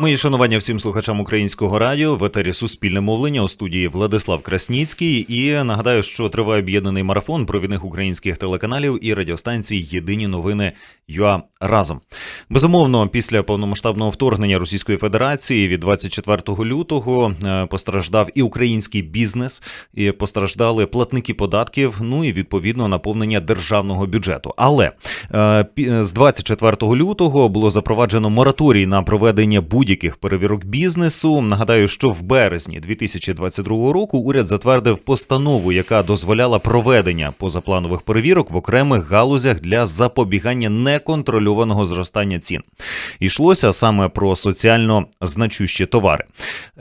Мої шанування всім слухачам українського радіо в етері Суспільне мовлення у студії Владислав Красніцький. І нагадаю, що триває об'єднаний марафон провідних українських телеканалів і радіостанцій Єдині новини ЮА разом. Безумовно, після повномасштабного вторгнення Російської Федерації від 24 лютого е, постраждав і український бізнес, і постраждали платники податків. Ну і відповідно наповнення державного бюджету. Але е, з 24 лютого було запроваджено мораторій на проведення будь-яких перевірок бізнесу. Нагадаю, що в березні 2022 року уряд затвердив постанову, яка дозволяла проведення позапланових перевірок в окремих галузях для запобігання неконтрольованого зростання цін. Йшлося саме про соціально значущі товари.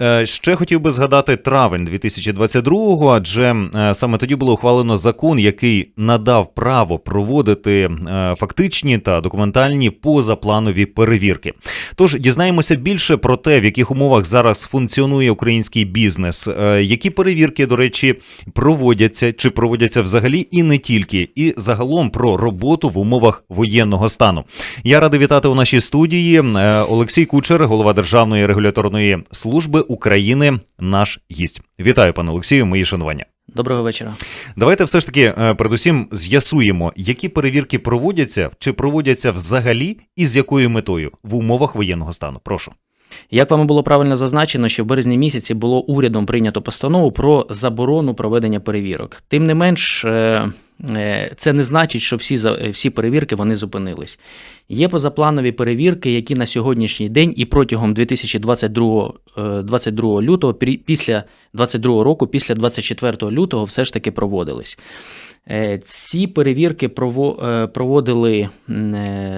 Е, Ще хотів би згадати травень 2022-го, адже е, саме тоді було ухвалено закон, який надав право проводити е, фактичні та документальні позапланові перевірки. Тож дізнаємося більше про те, в яких умовах зараз функціонує український бізнес, е, які перевірки, до речі, проводяться чи проводяться взагалі, і не тільки, і загалом про роботу в умовах воєнного стану. Я радий вітати у нашій студії е, Олексій Кучер, голова Державної регуляторної служби України, наш гість. Вітаю, пане Олексію, мої шанування. Доброго вечора. Давайте все ж таки, е, передусім, з'ясуємо, які перевірки проводяться чи проводяться взагалі і з якою метою в умовах воєнного стану. Прошу. Як вам було правильно зазначено, що в березні місяці було урядом прийнято постанову про заборону проведення перевірок. Тим не менш, е, е, це не значить, що всі, всі перевірки вони зупинились. Є позапланові перевірки, які на сьогоднішній день і протягом 2022 е, 22 лютого, пі- після 22 року, після 24 лютого, все ж таки проводились. Ці перевірки проводили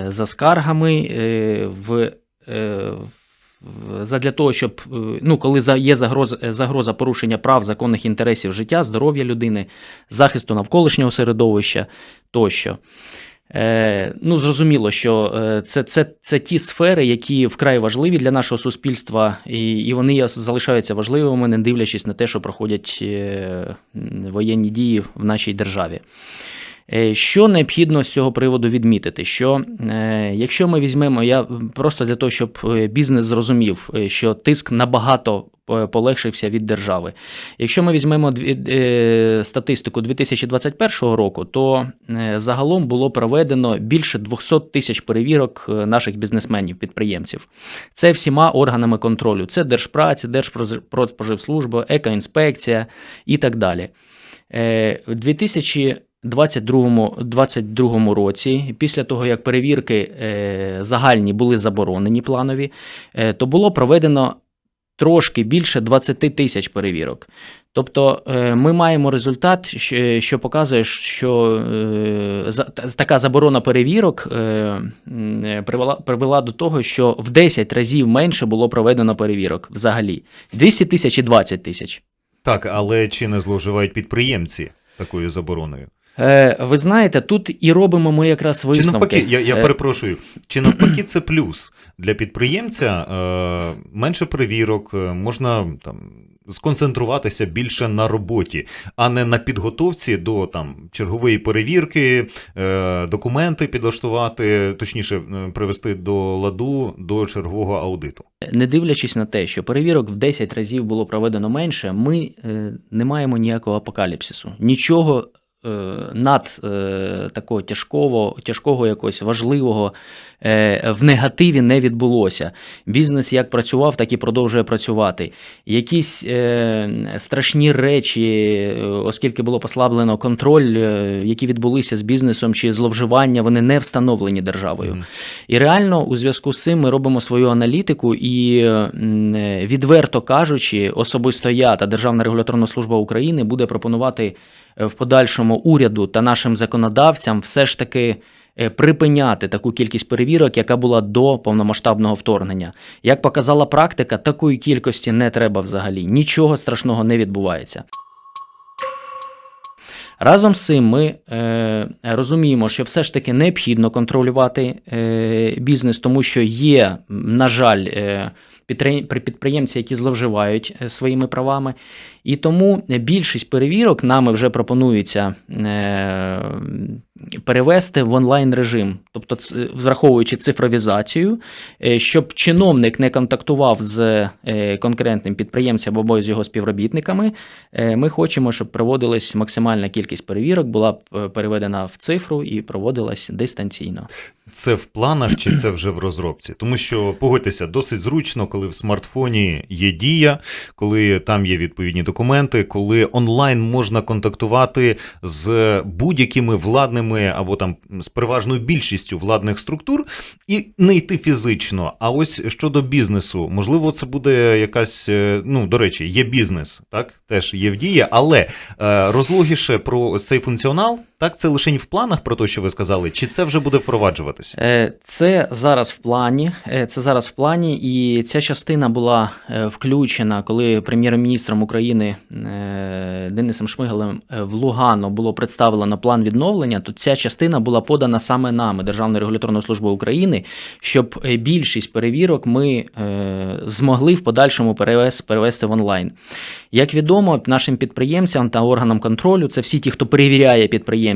за скаргами в- задля того, щоб е, ну, коли є загроза, загроза порушення прав, законних інтересів життя, здоров'я людини, захисту навколишнього середовища тощо. Е, ну, зрозуміло, що е, це, це, це ті сфери, які вкрай важливі для нашого суспільства, і, і вони залишаються важливими, не дивлячись на те, що проходять е, воєнні дії в нашій державі. Е, Що необхідно з цього приводу відмітити? Що е, якщо ми візьмемо, я просто для того, щоб е, бізнес зрозумів, що тиск набагато полегшився від держави. Якщо ми візьмемо статистику 2021 року, то загалом було проведено більше 200 тисяч перевірок наших бізнесменів, підприємців. Це всіма органами контролю: це Держпраці, Держпродспоживслужба, Екоінспекція і так далі. Е, В 2022 22 році, після того як перевірки е, загальні були заборонені планові, е, то було проведено трошки більше 20 тисяч перевірок. Тобто е, ми маємо результат, що- показує, що така заборона перевірок привела, привела до того, що в 10 разів менше було проведено перевірок взагалі. 200 тисяч і 20 тисяч. Так, але чи не зловживають підприємці такою забороною? Е, ви знаєте, тут і робимо ми якраз Чи навпаки, я, я Е, перепрошую, чи навпаки це плюс для підприємця е, менше перевірок, е, можна там сконцентруватися більше на роботі, а не на підготовці до там чергової перевірки, е, документи підлаштувати, точніше, е, привести до ладу до чергового аудиту. Не дивлячись на те, що перевірок в 10 разів було проведено менше, ми е, не маємо ніякого апокаліпсису. Нічого над е, такого тяжкого, тяжкого якогось важливого е, в негативі не відбулося. Бізнес як працював, так і продовжує працювати. Якісь е, страшні речі, е, оскільки було послаблено контроль, е, які відбулися з бізнесом чи зловживання, вони не встановлені державою. Мгм. І реально, у зв'язку з цим ми робимо свою аналітику, і е, відверто кажучи, особисто я та Державна регуляторна служба України буде пропонувати е, в подальшому уряду та нашим законодавцям все ж таки. е, Припиняти таку кількість перевірок, яка була до повномасштабного вторгнення. Як показала практика, такої кількості не треба взагалі. Нічого страшного не відбувається. Разом з цим ми е, розуміємо, що все ж таки необхідно контролювати е, бізнес, тому що є, на жаль, е, підприємці, які зловживають е, своїми правами. І тому більшість перевірок нами вже пропонується е, перевести в онлайн режим, тобто враховуючи цифровізацію, е, щоб чиновник не контактував з е, конкретним підприємцем або з його співробітниками. Е, Ми хочемо, щоб проводилась максимальна кількість перевірок, була е, переведена в цифру і проводилась дистанційно. Це в планах чи це вже в розробці? Тому що погодьтеся, досить зручно, коли в смартфоні є дія, коли там є відповідні документи, коли онлайн можна контактувати з будь-якими владними або там з переважною більшістю владних структур і не йти фізично. А ось щодо бізнесу, можливо, це буде якась. е, Ну, до речі, є бізнес, так теж є в дії, але е, розлогіше про цей функціонал. Так, це лише в планах про те, що ви сказали, чи це вже буде впроваджуватися? Е, Це зараз в плані. е, Це зараз в плані, і ця частина була е, включена, коли прем'єр-міністром України Денисом Шмигалем в Лугано було представлено план відновлення. То ця частина була подана саме нами, Державною регуляторною службою України, щоб більшість перевірок ми змогли в подальшому перевести в онлайн. Як відомо, нашим підприємцям та органам контролю, це всі ті, хто перевіряє підприємців.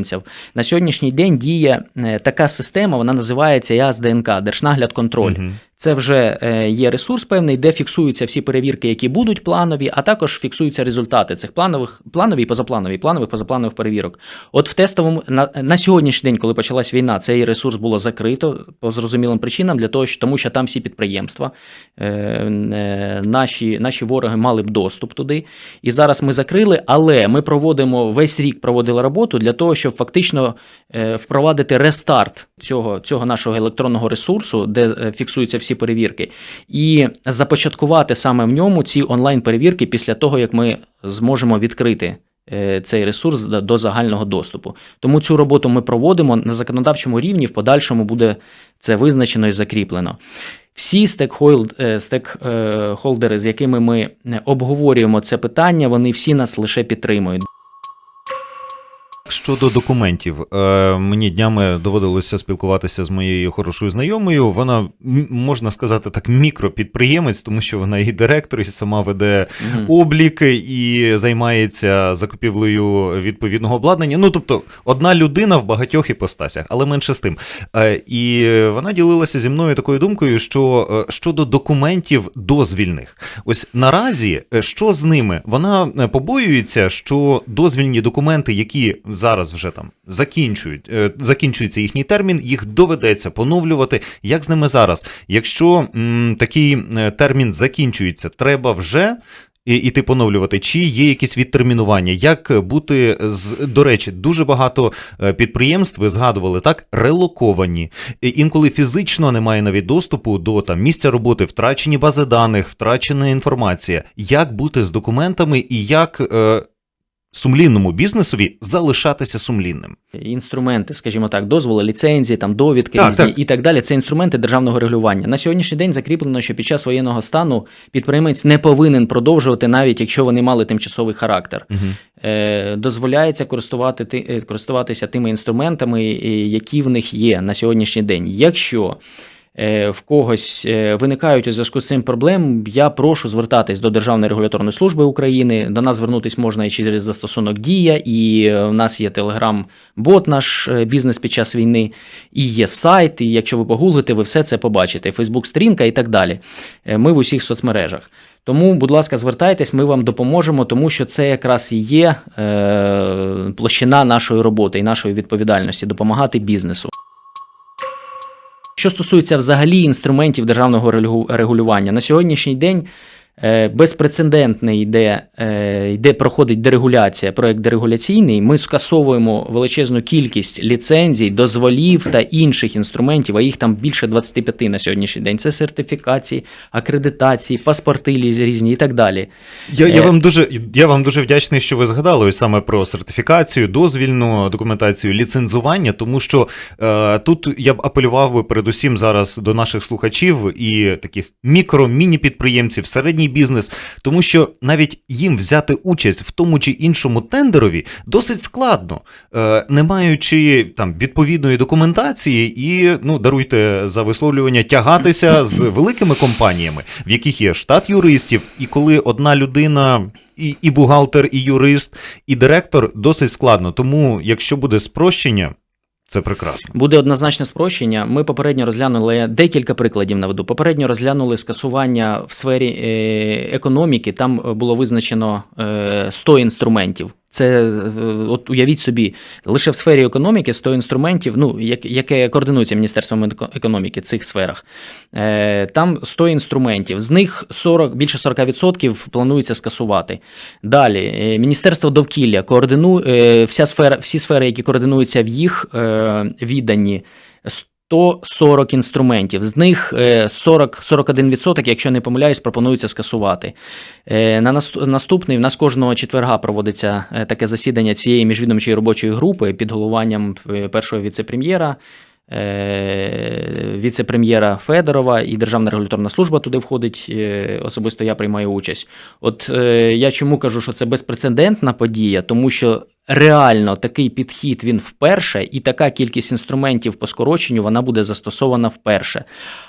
На сьогоднішній день діє е, така система, вона називається ЯС ДНК, Держнагляд контроль. Це вже е, є ресурс певний, де фіксуються всі перевірки, які будуть планові, а також фіксуються результати цих планових, планові і позапланові, планових позапланових перевірок. От в тестовому на, на сьогоднішній день, коли почалась війна, цей ресурс було закрито по зрозумілим причинам, для того, тому що там всі підприємства, е, е, наші, наші вороги мали б доступ туди. І зараз ми закрили, але ми проводимо весь рік проводили роботу для того, щоб фактично е, впровадити рестарт цього, цього нашого електронного ресурсу, де е, фіксуються всі перевірки, і започаткувати саме в ньому ці онлайн-перевірки після того, як ми зможемо відкрити. е, Цей ресурс до- загального доступу. Тому цю роботу ми проводимо на законодавчому рівні, в подальшому буде це визначено і закріплено. Всі стекхолд- е, стекхолдери, з якими ми е, обговорюємо це питання, вони всі нас лише підтримують. Щодо документів, е, мені днями доводилося спілкуватися з моєю хорошою знайомою. Вона можна сказати так, мікропідприємець, тому що вона і директор, і сама веде Мгм. облік і займається закупівлею відповідного обладнання. Ну тобто, одна людина в багатьох іпостасях, але менше з тим. Е, І вона ділилася зі мною такою думкою, що е, щодо документів дозвільних, ось наразі е, що з ними? Вона е, побоюється, що дозвільні документи, які зараз вже там закінчують, е, закінчується їхній термін, їх доведеться поновлювати. Як з ними зараз? Якщо м, такий е, термін закінчується, треба вже іти поновлювати, чи є якісь відтермінування? Як бути з до речі, дуже багато е, підприємств ви згадували так, релоковані. Інколи фізично немає навіть доступу до там місця роботи, втрачені бази даних, втрачена інформація. Як бути з документами і як сумлінному бізнесові залишатися сумлінним? Інструменти, скажімо так, дозволи, ліцензії, там довідки Так, різні так. і так далі. Це інструменти державного регулювання. На сьогоднішній день закріплено, що під час воєнного стану підприємець не повинен продовжувати, навіть якщо вони мали тимчасовий характер. Угу. Дозволяється користувати, е, користуватися тими інструментами, е, які в них є на сьогоднішній день. Якщо в когось е, виникають у зв'язку з цим проблем, я прошу звертатись до Державної регуляторної служби України. До нас звернутись можна і через застосунок Дія, і е, в нас є телеграм-бот, наш е, бізнес під час війни, і є сайт. І якщо ви погуглите, ви все це побачите. Фейсбук-сторінка і так далі. Е, Ми в усіх соцмережах. Тому, будь ласка, звертайтесь, ми вам допоможемо, тому що це якраз і є е, площина нашої роботи і нашої відповідальності допомагати бізнесу. Що стосується взагалі інструментів державного регулювання, на сьогоднішній день безпрецедентний йде, е, йде проходить дерегуляція, проект дерегуляційний. Ми скасовуємо величезну кількість ліцензій, дозволів та інших інструментів, а їх там більше 25 на сьогоднішній день. Це сертифікації, акредитації, паспорти різні і так далі. Я, я, Е. вам дуже, я вам дуже вдячний, що ви згадали ось саме про сертифікацію, дозвільну документацію, ліцензування, тому що е, тут я б апелював би передусім зараз до наших слухачів і таких мікро-міні-підприємців, середній бізнес, тому що навіть їм взяти участь в тому чи іншому тендерові досить складно, е, не маючи там відповідної документації і, ну, даруйте за висловлювання, тягатися з великими компаніями, в яких є штат юристів, і коли одна людина. І, і бухгалтер, і юрист, і директор досить складно. Тому, якщо буде спрощення, Це прекрасно. Буде однозначне спрощення. Ми попередньо розглянули декілька прикладів наведу. Попередньо розглянули скасування в сфері е, економіки. Там е, було визначено е, 100 інструментів. Це е, от уявіть собі, лише в сфері економіки 100 інструментів, ну як- яке координується Міністерством економіки в цих сферах. Е, Там 100 інструментів. З них 40, більше 40% планується скасувати. Далі, е, Міністерство довкілля координує вся сфера, всі сфери, які координуються в їх відданні. 140 інструментів, з них е, 40-41%, якщо не помиляюсь, пропонується скасувати. Е, На наст- наступний в нас кожного четверга проводиться е, таке засідання цієї міжвідомчої робочої групи під головуванням е, першого віце-прем'єра. Е, Віце-прем'єра Федорова і Державна регуляторна служба туди входить. е, Особисто я приймаю участь. От е, я чому кажу, що це безпрецедентна подія, тому що реально такий підхід він вперше, і така кількість інструментів по скороченню вона буде застосована вперше.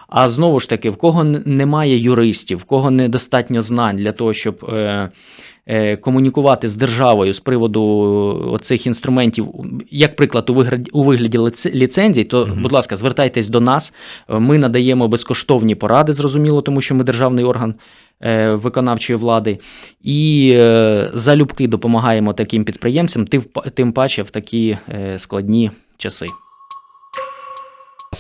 А знову ж таки, в кого немає юристів, в кого недостатньо знань для того, щоб комунікувати з державою з приводу оцих інструментів, як приклад, у вигляді, у вигляді ліцензій, то, Мгм. будь ласка, звертайтесь до нас. Е, Ми надаємо безкоштовні поради, зрозуміло, тому що ми державний орган е, виконавчої влади, і е, залюбки допомагаємо таким підприємцям, тим, паче в такі е, складні часи.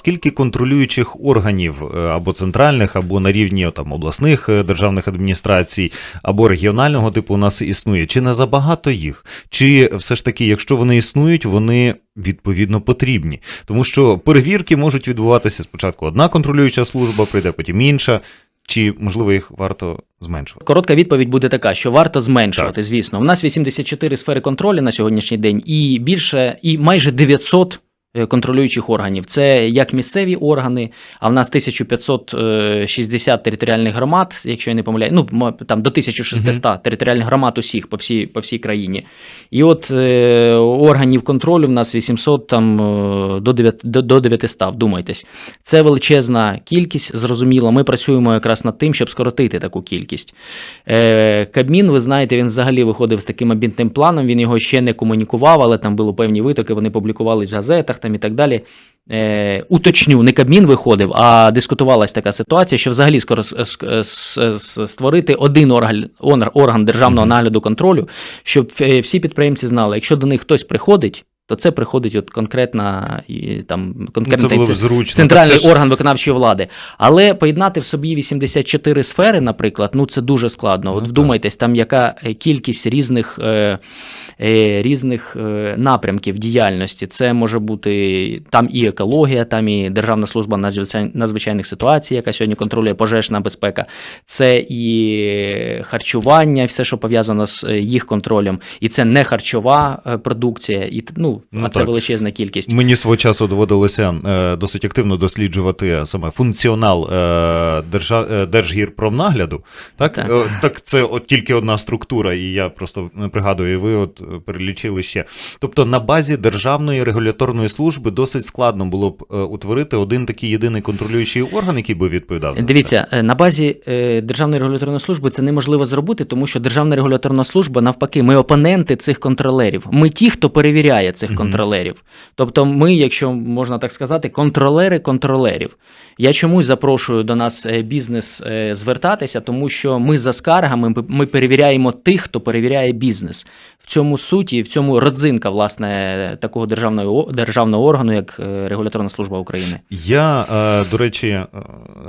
Скільки контролюючих органів е, або центральних, або на рівні там обласних е, державних адміністрацій, або регіонального типу у нас існує? Чи не забагато їх? Чи все ж таки, якщо вони існують, вони відповідно потрібні? Тому що перевірки можуть відбуватися спочатку одна контролююча служба, прийде потім інша. Чи можливо їх варто зменшувати? Коротка відповідь буде така, що варто зменшувати, звісно. У нас 84 сфери контролю на сьогоднішній день, і більше, і майже 900 е, контролюючих органів. Це як місцеві органи, а в нас 1560 територіальних громад, якщо я не помиляю, ну там до 1600 територіальних громад усіх по всій, по всій країні. І от е, органів контролю в нас 800 там е, до 9, до, до 900, вдумайтесь. Це величезна кількість, зрозуміло. Ми працюємо якраз над тим, щоб скоротити таку кількість. Е, Кабмін, ви знаєте, він взагалі виходив з таким амбітним планом, він його ще не комунікував, але там були певні витоки, вони публікувались в газетах там і так далі. Е, уточню, не Кабмін виходив, а дискутувалась така ситуація, що взагалі створити один орган, орган державного нагляду контролю, щоб е, всі підприємці знали, якщо до них хтось приходить, то це приходить от конкретна там Ну, б зручно. центральний це ж- орган виконавчої влади. Але поєднати в собі 84 сфери, наприклад, ну це дуже складно. Ну, От так. вдумайтесь, там яка кількість різних, е, різних е, напрямків діяльності. Це може бути там і екологія, там і Державна служба надзвичай- надзвичайних ситуацій, яка сьогодні контролює пожежна безпека. Це і харчування, все, що пов'язано з е, їх контролем, і це не харчова е, продукція, і ну, Ну, а це так. величезна кількість. Мені свого часу доводилося е, досить активно досліджувати саме функціонал е, держа, е, Держгірпромнагляду. Так? Так. Е, так це от тільки одна структура, і я просто е, пригадую, і ви от е, перелічили ще. Тобто на базі Державної регуляторної служби досить складно було б е, утворити один такий єдиний контролюючий орган, який би відповідав за це. Дивіться, е, на базі Державної регуляторної служби це неможливо зробити, тому що Державна регуляторна служба, навпаки, ми опоненти цих контролерів. Ми ті, хто перевіряє цих контролерів. Тобто, ми, якщо можна так сказати, контролери контролерів. Я чомусь запрошую до нас бізнес звертатися, тому що ми за скаргами ми- ми перевіряємо тих, хто перевіряє бізнес. В цьому суті, в цьому родзинка власне такого державного державного органу, як е, Регуляторна служба України. Я, е, до речі, е,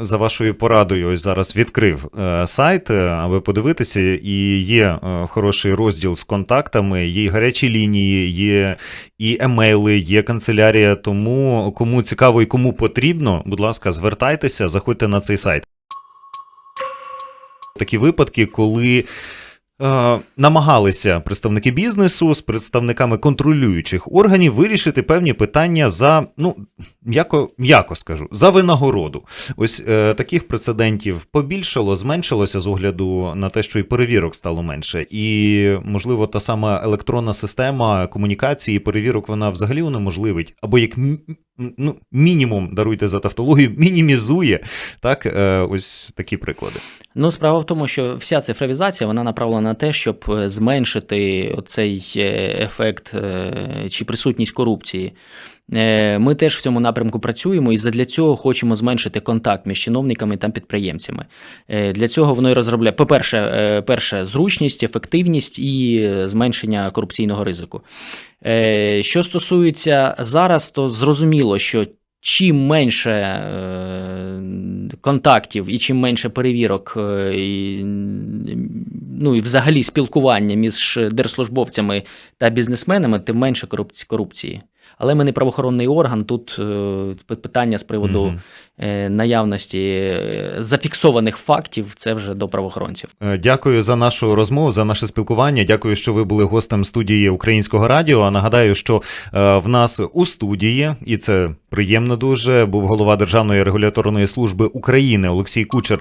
за вашою порадою ось зараз відкрив сайт, аби подивитися, і є хороший розділ з контактами, є і гарячі лінії, є і емейли, є канцелярія. Тому кому цікаво і кому потрібно, будь ласка, звертайтеся, заходьте на цей сайт. Такі випадки, коли. Е, Намагалися представники бізнесу з представниками контролюючих органів вирішити певні питання за, ну, м'яко, м'яко скажу, за винагороду. Ось е, таких прецедентів побільшало, зменшилося з огляду на те, що і перевірок стало менше. І, можливо, та сама електронна система комунікації, і перевірок, вона взагалі унеможливить, або як ну, мінімум, даруйте за тавтологію, мінімізує так, е, ось такі приклади. Ну, справа в тому, що вся цифровізація вона направлена на те, щоб е, зменшити оцей е, ефект е, чи присутність корупції. Ми теж в цьому напрямку працюємо і задля цього хочемо зменшити контакт між чиновниками та підприємцями. Для цього воно і розробляє, по-перше, перше, зручність, ефективність і зменшення корупційного ризику. Що стосується зараз, то зрозуміло, що чим менше е, контактів і чим менше перевірок, е, і, ну і взагалі спілкування між держслужбовцями та бізнесменами, тим менше корупці- корупції. Але ми не правоохоронний орган. Тут е, питання з приводу е, наявності е, зафіксованих фактів це вже до правоохоронців. Дякую за нашу розмову, за наше спілкування. Дякую, що ви були гостем студії Українського радіо. А нагадаю, що е, в нас у студії, і це приємно дуже, був голова Державної регуляторної служби України Олексій Кучер.